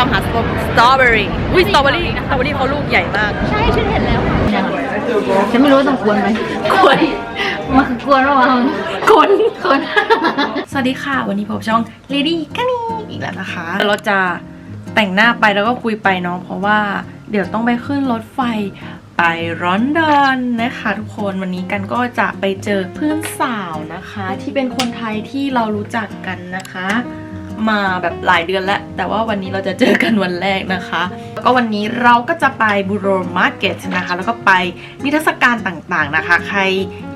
ตามหาสตรอเบอรี่อุ้ยสตรอเบอรี่สตรอเบอรี่เขาลูกใหญ่มาก ใช่ฉันเห็นแล้วค่ะฉันไม่รู้ว่าต้องกวนไหมกวนมันคือกวนระหว่างคนคนสวัสดีค่ะ วันนี้ผมช่อง Lady กันีอีกแล้วนะคะ เราจะแต่งหน้าไปแล้วก็คุยไปเนาะเพราะว่าเดี๋ยวต้องไปขึ้นรถไฟไปร้อนดอนนะคะ ทุกคนวันนี้กันก็จะไปเจอเพื่อนสาวนะคะ ที่เป็นคนไทยที่เรารู้จักกันนะคะ มาแบบหลายเดือนแล้ว แต่ว่าวันนี้เราจะเจอกันวันแรกนะคะ ก็วันนี้เราก็จะไปบูโรมาร์เก็ตนะคะ แล้วก็ไปนิทรรศการต่างๆนะคะ ใคร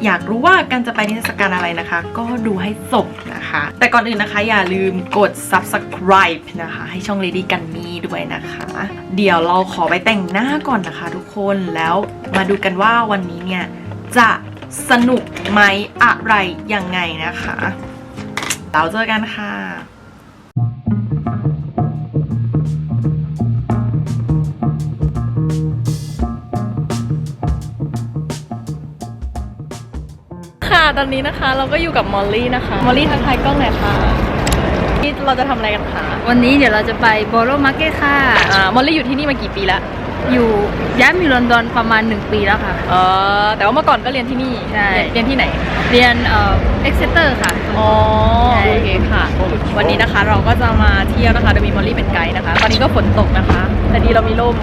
อยากรู้ว่ากันจะไปนิทรรศการอะไรนะคะ ก็ดูให้จบนะคะ แต่ก่อนอื่นนะคะอย่าลืมกด subscribe นะคะ ให้ช่อง Lady กันนี่ด้วยนะคะ เดี๋ยวเราขอไปแต่งหน้าก่อนนะคะทุกคนแล้วมาดูกันว่าวันนี้เนี่ยจะสนุกไหมอะไรยังไงนะคะเราเจอกันค่ะ ตอนนี้นะคะ เราก็อยู่กับมอลลี่นะคะ มอลลี่ทักทายกล้องหน่อยค่ะนี่เราจะทำอะไรกันคะวันนี้เดี๋ยวเราจะไปโบโรมาร์เก็ตค่ะ อ่ามอลลี่อยู่ที่นี่มากี่ปีแล้วอยู่ย้ายมาอยู่ลอนดอนประมาณ 1 ปีแล้วค่ะเออแต่ว่าเมื่อก่อนก็เรียนที่นี่ใช่ เรียนที่ไหน เรียนเอ่อเอ็กเซเตอร์ค่ะ อ๋อใช่โอเคค่ะ วันนี้นะคะเราก็จะมาเที่ยวนะคะโดยมีมอลลี่เป็นไกด์นะคะ ตอนนี้ก็ฝนตกนะคะ แต่ดีเรามีร่ม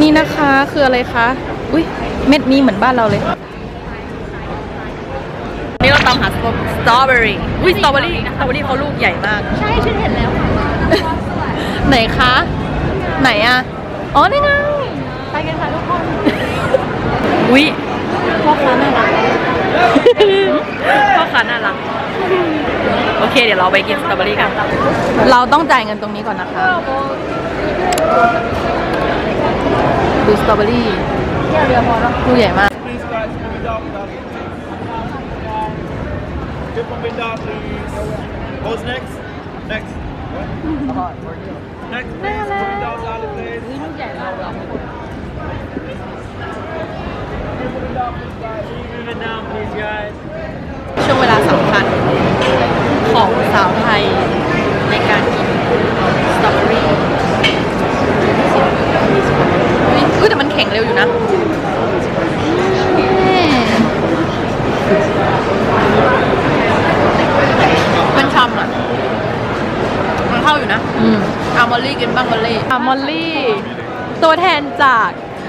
นี่นะคะคืออะไรคะ อุ้ยเม็ดนี้เหมือนบ้านเราเลย นี่เราตามหาสตรอเบอรี่อุ้ยสตรอเบอรี่สตรอเบอรี่เขาลูกใหญ่มาก ใช่ฉันเห็นแล้วค่ะไหนคะ ไหนอะอ๋อนี่ไงไปกันค่ะทุกคนอุ้ยพ่อค้าน่ารักพ่อค้าน่ารักโอเค เดี๋ยวเราไปกินสตรอเบอรี่กัน เราต้องจ่ายเงินตรงนี้ก่อนนะคะ ดูสตรอเบอรี่เที่ยวเรือพอแล้วลูกใหญ่มาก Tip up and down, please. Who's next? Next. Next, please. Put it down, Lolly, please. ลูกใหญ่มากเลย Put it down, please, guys. Leave it down, please, guys. ช่วงเวลาสำคัญของสาวไทยในการกินสตรอเบอรี่อุ๊ยอุ๊ยแต่มันแข็งเร็วอยู่นะ มันชำอะ มันเข้าอยู่นะ อืม อามอลลี่กินบ้างมอลลี่อามอลลี่ ตัวแทนจาก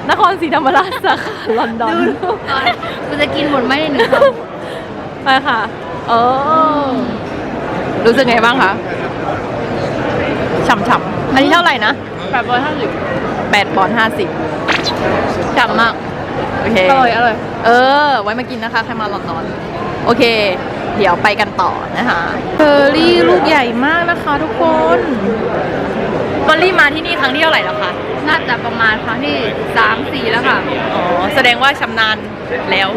นครศรีธรรมราชสาขาลอนดอนดูก่อนกูจะกินหมดไหมในหนึ่งคำไปค่ะเออรู้สึกไงบ้างคะฉ่ำๆอันนี้เท่าไหร่นะแปดร้อยห้าสิบแปดปอนด์ห้าสิบฉ่ำมาก โอเค อร่อยอร่อย เออ ไว้มากินนะคะใครมาลอนดอน โอเค เดี๋ยวไปกันต่อนะคะเชอร์รี่ลูกใหญ่มากนะคะทุกคนมอลลี่มาที่นี่ครั้งที่เท่าไหร่แล้วคะ น่าจะประมาณครั้งที่สามสี่แล้วค่ะ อ๋อ แสดงว่าชำนาญแล้ว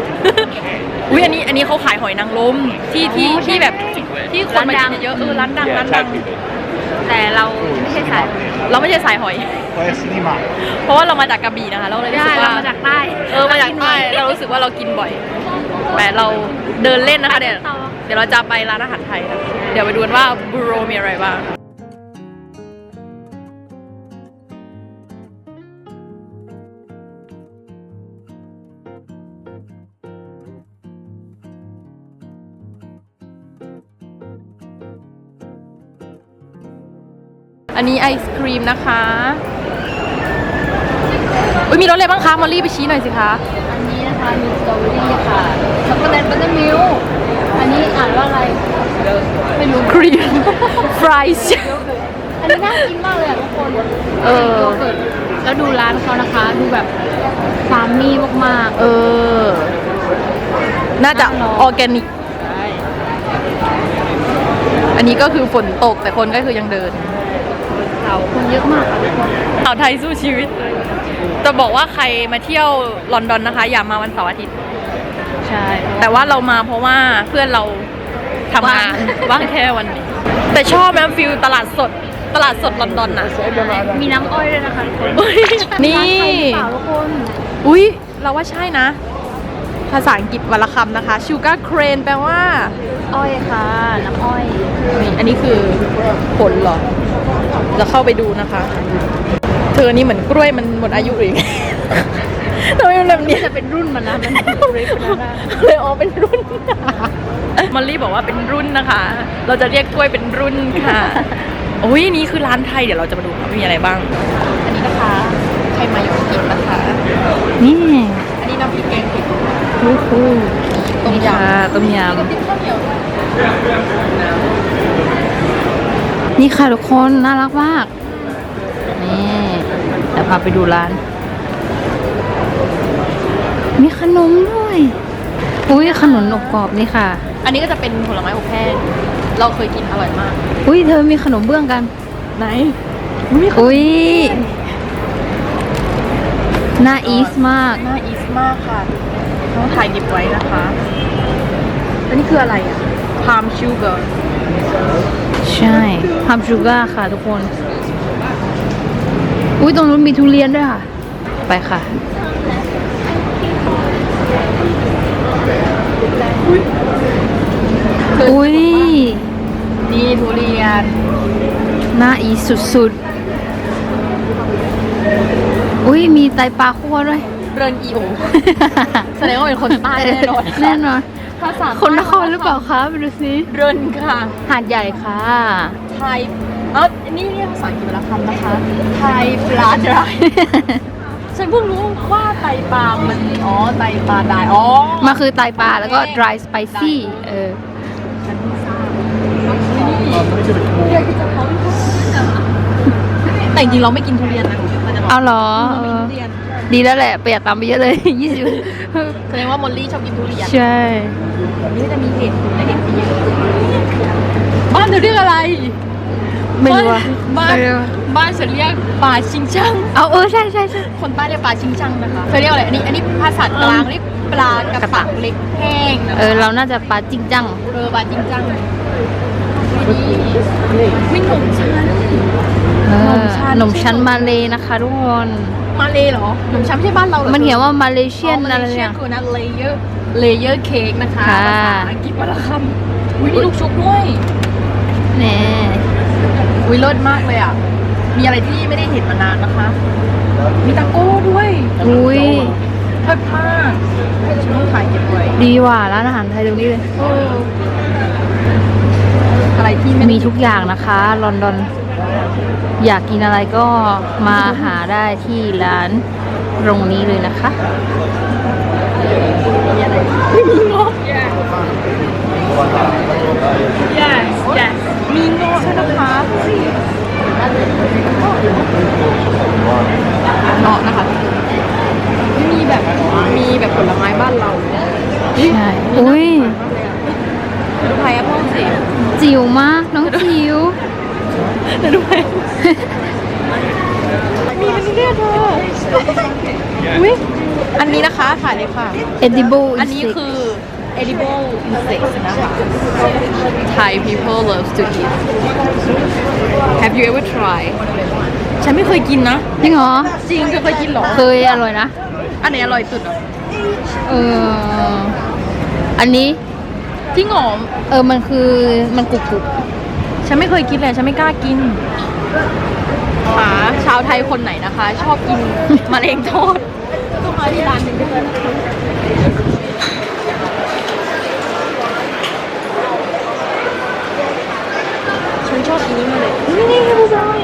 อุ้ยอันนี้อันนี้เขาขายหอยนางรมที่ที่อ๋อใช่ที่แบบที่คนมาร้านดักิงนเยอะๆเออร้านดังร้านดัง แต่เราไม่ใช่สายเราไม่ใช่สายหอย Vaya cinema. เพราะว่าเรามาจากกระบี่นะคะ เราเลยรู้ได้สึกเราว่ามาจากใต้เออมาจากใต้เรารู้สึกว่าเรากินบ่อยแต่เราเดินเล่นนะคะเดี๋ยวเดี๋ยวเราจะไปร้านอาหารไทยนะเดี๋ยวไปดูกันว่าบูโรมีอะไรบ้าง อันนี้ไอศครีมนะคะอุ้ยมีรสอะไรบ้างคะ มอลลี่ไปชี้หน่อยสิคะ อันนี้นะคะมีสตรอเบอรี่ค่ะช็อกโกแลตบัตเตอร์มิลค์อันนี้อ่านว่าอะไรไม่รู้ครีมฟรายส์อันนี้น่ากินมากเลยอะทุกคนเออโยเกิร์ตแล้วดูร้านเขานะคะ ดูแบบฟาร์มมี่มากเออ น่าจะน่าลองออร์แกนิกๆใช่อันนี้ก็คือฝนตกแต่คนก็คือยังเดิน เขาคนเยอะมากค่ะทุกคนสาวไทยสู้ชีวิตจะบอกว่าใครมาเที่ยวลอนดอนนะคะ อย่ามาวันเสาร์อาทิตย์ ใช่ แต่ว่าเรามาเพราะว่าเพื่อนเราทำงานว่างว่างแค่วันนี้ แต่ชอบนะฟิลตลาดสดตลาดสดลอนดอนน่ะ มีน้ำอ้อยด้วยนะคะทุกคนอุ๊ยนี่ร้าไทยหรือเปล่าทุกคนอุ้ยเราว่าใช่นะ ภาษาอังกฤษวรรณคำนะคะ sugar crane แปลว่า อ้อยค่ะ น้ำอ้อย นี่ อันนี้คือผลเหรอ จะเข้าไปดูนะคะ เธอนี่เหมือนกล้วยมันหมดอายุหรือยังไงทำไมมันแบบนี้จะเป็นรุ่นมันนะมันเล็กนะเลยอ๋อเป็นรุ่นมอลลี่บอกว่าเป็นรุ่นนะคะ เราจะเรียกกล้วยเป็นรุ่นค่ะโอ้ยนี่คือร้านไทยเดี๋ยวเราจะมาดูว่ามีอะไรบ้าง อันนี้นะคะใครมาอยู่กินนะคะ นี่ อันนี้น้ำพริกแกงเผ็ดฮู้ฮู้ต้มยำต้มยก็เป็นข้าวเหนียวด้วยำ นี่ค่ะทุกคนน่ารักมาก นี่เดี๋ยวพาไปดูร้าน มีขนมด้วย อุ้ยขนมอบกรอบนี่ค่ะ อันนี้ก็จะเป็นผลไม้อบแห้งเราเคยกินอร่อยมาก อุ้ยเธอมีขนมเบื้องกัน ไหน อุ้ยน่าอีสมาก น่าอีสมากค่ะต้องถ่ายเก็บไว้นะคะ อันนี้คืออะไรอะพามชูเกอร์ ใช่พามชูการ์ค่ะทุกคน อุ้ยตรงนู้นมีทุเรียนด้วยค่ะ ไปค่ะอุ้ยนี่ทุเรียนน่าอีสุดๆ อุ้ยมีไตปลาคั่วด้วย เรินอีโอแสดงว่าเป็นคนใต้แน่นอนแน่นอน ภาษาคนนครหรือเปล่าคะไปดูสิเรินค่ะหาดใหญ่ค่ะไทยเออนี่เรียกภาษาอังกฤษเป็นละคำนะคะไทยปลาดรายฉันเพิ่งรู้ว่าไตปลา มันอ๋อไตปลาดายอ๋อมาคือไตปลาแล้วก็ dry spicy เออแต่จริงๆเราไม่กินทุเรียนนะมันจะบอกเอาเหรอ เราเอไม่กินอทุเรียนดีแล้วแหละประหยัดตังค์ไปเยอะเลยยี่สิบแสดงว่ามอลลี่ชอบกินทุเรียนใช่นี่จะมีเห็ดและเห็ดเยอะบ้านเธอเรียกอะไร ไม่รู้อะบ้านไม่รู้อะบ้านฉันเรียกป่าชิงช่างเอาเออใช่ใช่ใช่คนใต้เรียกปลาชิงช่างนะคะเคยเรียกอะไรอันนี้อันนี้ภาษากลางเรียกปลากระปักเล็กแห้งนะคะเออเราน่าจะปลาจริงจังเออปลาชิงช่างนี่ไม่หนุ่มชั้นเออขนมชั้นขนมชั้นมาเลยนะคะทุกคน มาเลยเหรอหนุ่มชั้นไม่ใช่บ้านเราหรอมันเขียนว่ามาเลเซียนอ๋ออะไรมาเลเซีเนี่ย คือนะเลเยอร์เลเยอร์เค้กนะคะค่ะภาษาอังกฤษวรรณคำอุ้ยมีลูกชุบด้วยแน่อุ้ยเลิศมากเลยอะ มีอะไรที่ไม่ได้เห็นมานานนะคะ มีตะโก้ด้วยอุ้ยเลิศมากฉันต้องถ่ายเก็บไว้ดีว่ะร้านอาหารไทยตรงนี้เลย เอออะไรที่ไม่มีทุกอย่างนะคะ ลอนดอน อยากกินอะไรก็มาหาได้ที่ร้านตรงนี้เลยนะคะมีงบ yes yes มีงบใช่นะคะเนาะนะคะไม่มีแบบมีแบบผลไม้บ้านเราเนี่ยใช่อุ้ยดูไพแอปเปิ้ลสิจิ๋วมากน้องจิ๋ว ดูไพมีมันเรียกเธออุ้ยอันนี้นะคะถ่ายเลยค่ะ edible อันนี้ insect คือ edible insects นะคะ Thai people love to eat Have you ever tried ฉันไม่เคยกินนะ จริงเหรอ จริงเธอเคยกินเหรอ เคยอร่อยนะ อันไหนอร่อยสุดอะเอออันนี้ จริงเหรอ เออ มันคือ มันกรุบกรุบ ฉันไม่เคยกินเลย ฉันไม่กล้ากินหาชาวไทยคนไหนนะคะ ชอบกินมะเร็งทอดต้องมาที่ร้านหนึ่งด้วยนะคะฉันชอบกินนี้มาเลย นี่นี่ให้ผู้ชาย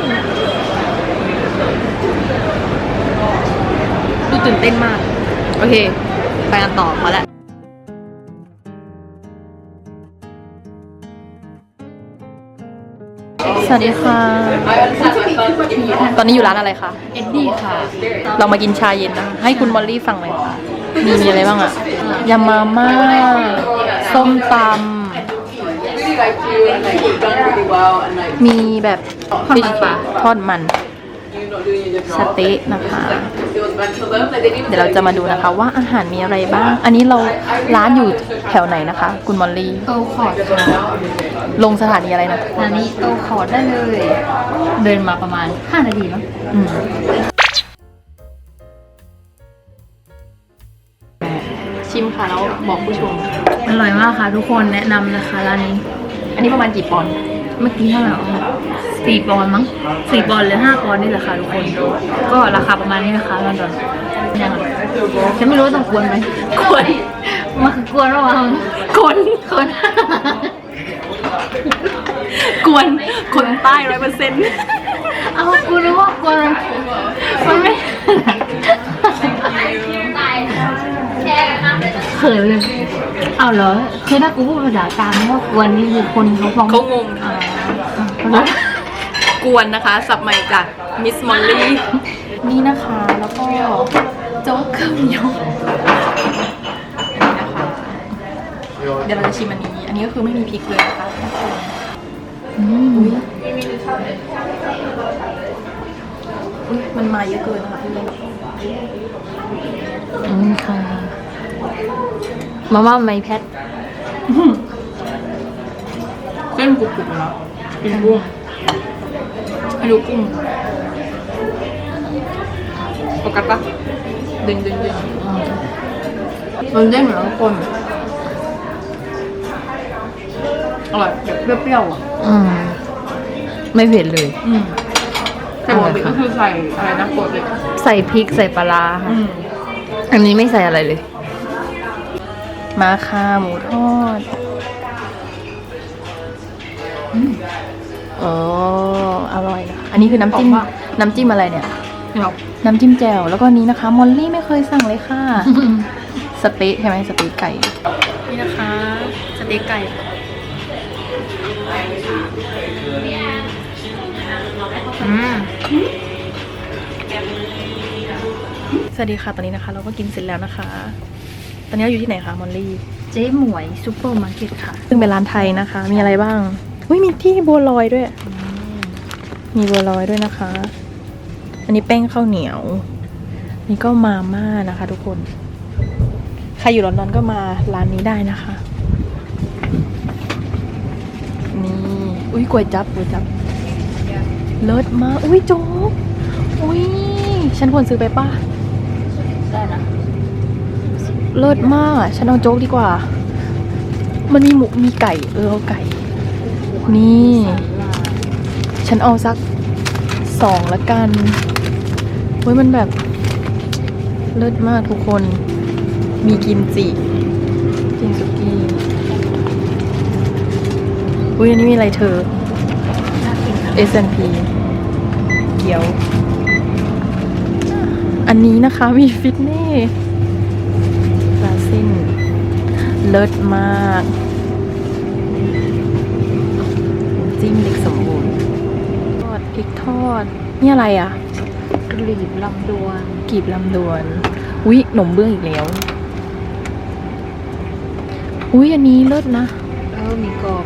ดูตื่นเต้นมาก โอเค ไปกันต่อพอแล้ว สวัสดีค่ะ ตอนนี้อยู่ร้านอะไรคะเอ็ดดี้ค่ะ เรามากินชาเย็นนะคะให้คุณมอลลี่ฟังเลยค่ะ มีมีอะไรบ้างอะยำมาม่า ส้มตำ มีแบบทอดมันปลาทอดมันสเต๊ะนะคะ เดี๋ยวเราจะมาดูนะคะว่าอาหารมีอะไรบ้าง อันนี้เราร้านอยู่แถวไหนนะคะ คุณมอลลี่โตคอร์ดค่ะลงสถานีอะไรนะอันนี้โตคอร์ดได้เลย เดินมาประมาณ 5 นาทีมั้งอืมชิมค่ะแล้วบอกผู้ชม อร่อยมากค่ะทุกคนแนะนำนะคะร้านนี้ อันนี้ประมาณกี่ปอนด์ เมื่อกี้เท่าไหร่วะสี่ปอนด์มั้งสี่ปอนด์หรือห้าปอนด์นี่แหละค่ะทุกคน ก็ราคาประมาณนี้นะคะลอนดอนยังไงฉันไม่รู้ว่าต้องกวนไหมกวนมันคือกวนระหว่างคนคนกวนคนใต้ร้อยเปอร์เซ็นต์เอากูรู้ว่ากวนมันมันไม่ เขินเลย เอาเหรอคือถ้ากูพูดภาษากลางว่ากวนนี่คือคนเขาฟังเขางงอ่ากวนนะคะ สับใหม่จากมิสมอลลี่ นี่นะคะ แล้วก็โจ๊กข้าวเหนียวนี่นะคะเดี๋ยวเราจะชิมอันนี้ อันนี้ก็คือไม่มีพริกเลยนะคะอืมอุ้ยอุ้ยมันมาเยอะเกินนะคะพี่เล็กอืมค่ะ มาม่าไมแพทเส้นกรุบๆแล้วกินกุ้งให้ดูกุ้งโฟกัสปะดึงดึงดึงมันเด้งเหมือนทุกคนอร่อยแบบเปรี้ยวๆอะอืมไม่เผ็ดเลย อืมแต่ปกติก็คือใส่อะไรนะปกติใส่พริกใส่ปลาร้าค่ะอืมอันนี้ไม่ใส่อะไรเลย มาค่ะหมูทอดอ๋ออร่อยนะอันนี้คือน้ำจิ้มออกว่า น้ำจิ้มอะไรเนี่ย ครับ น้ำจิ้มแจ่วแล้วก็อันนี้นะคะ มอลลี่ไม่เคยสั่งเลยค่ะ สเต๊ะใช่ไหมสเต๊ะไก่ นี่นะคะสเต๊ะไก่อืมสวัสดีค่ะ ตอนนี้นะคะ เราก็กินเสร็จแล้วนะคะ ตอนนี้เราอยู่ที่ไหนคะมอลลี่ เจ๊หมวยซูเปอร์มาร์เก็ตค่ะ ซึ่งเป็นร้านไทยนะคะ มีอะไรบ้างอุ้ยมีที่บัวลอยด้วย มีบัวลอยด้วยนะคะ อันนี้แป้งข้าวเหนียว นี่ก็มาม่านะคะ ทุกคน ใครอยู่ลอนดอนก็มาร้านนี้ได้นะคะ นี่ อุ้ยก๋วยจับก๋วยจับ เลิศมาก อุ้ยโจ๊ก อุ้ย ฉันควรซื้อไปป่ะ ได้นะ เลิศมาก ฉันเอาโจ๊กดีกว่า มันมีหมูมีไก่ เออเอาไก่ นี่ ฉันเอาสักสองละกันเฮ้ยมันแบบเลิศมากทุกคน มีกิมจิกินสุกี้อุ้ยอันนี้มีอะไรเธอ S&P เกี๊ยว อันนี้นะคะมีฟิตเนสปลาซิน เลิศมาก จิ้มเด็กสมบูรณ์ทอดพริกทอด นี่อะไรอะกลีบลำดวนกีบลำดวนอุ๊ยหนมเบื้องอีกแล้ว อุ๊ยอันนี้เลิศนะ เออมีกรอบ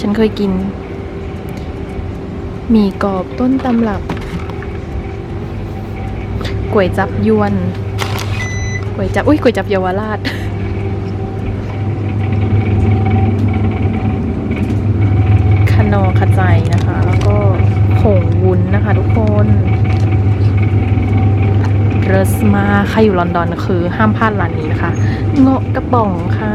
ฉันเคยกินหมี่กรอบต้นตำรับก๋วยจับยวนก๋วยจับ อุ้ยก๋วยจับเยาวราช ข นอขจนะคะ แล้วก็ผงวุ้นนะคะทุกคนเรสมาใครอยู่ลอนดอนคือห้ามพลาดร้านนี้นะคะเงาะกระป๋องค่ะ